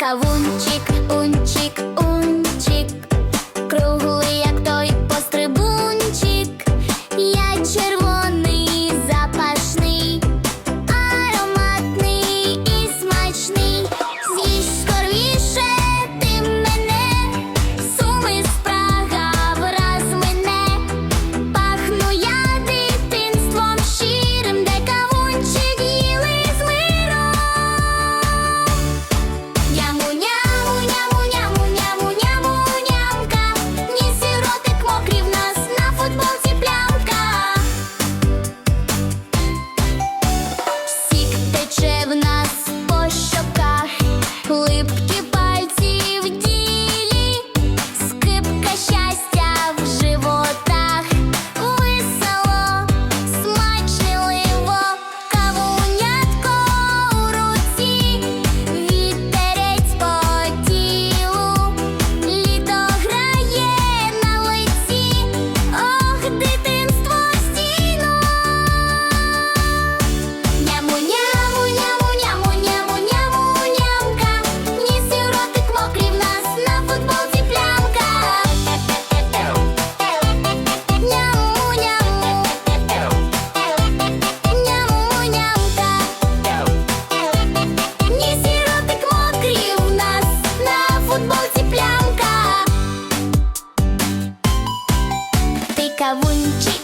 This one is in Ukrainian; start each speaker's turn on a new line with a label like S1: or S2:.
S1: Кавунчик, унчик, унчик, круглий. це щастя. футболці плямка. Ти кавунчик.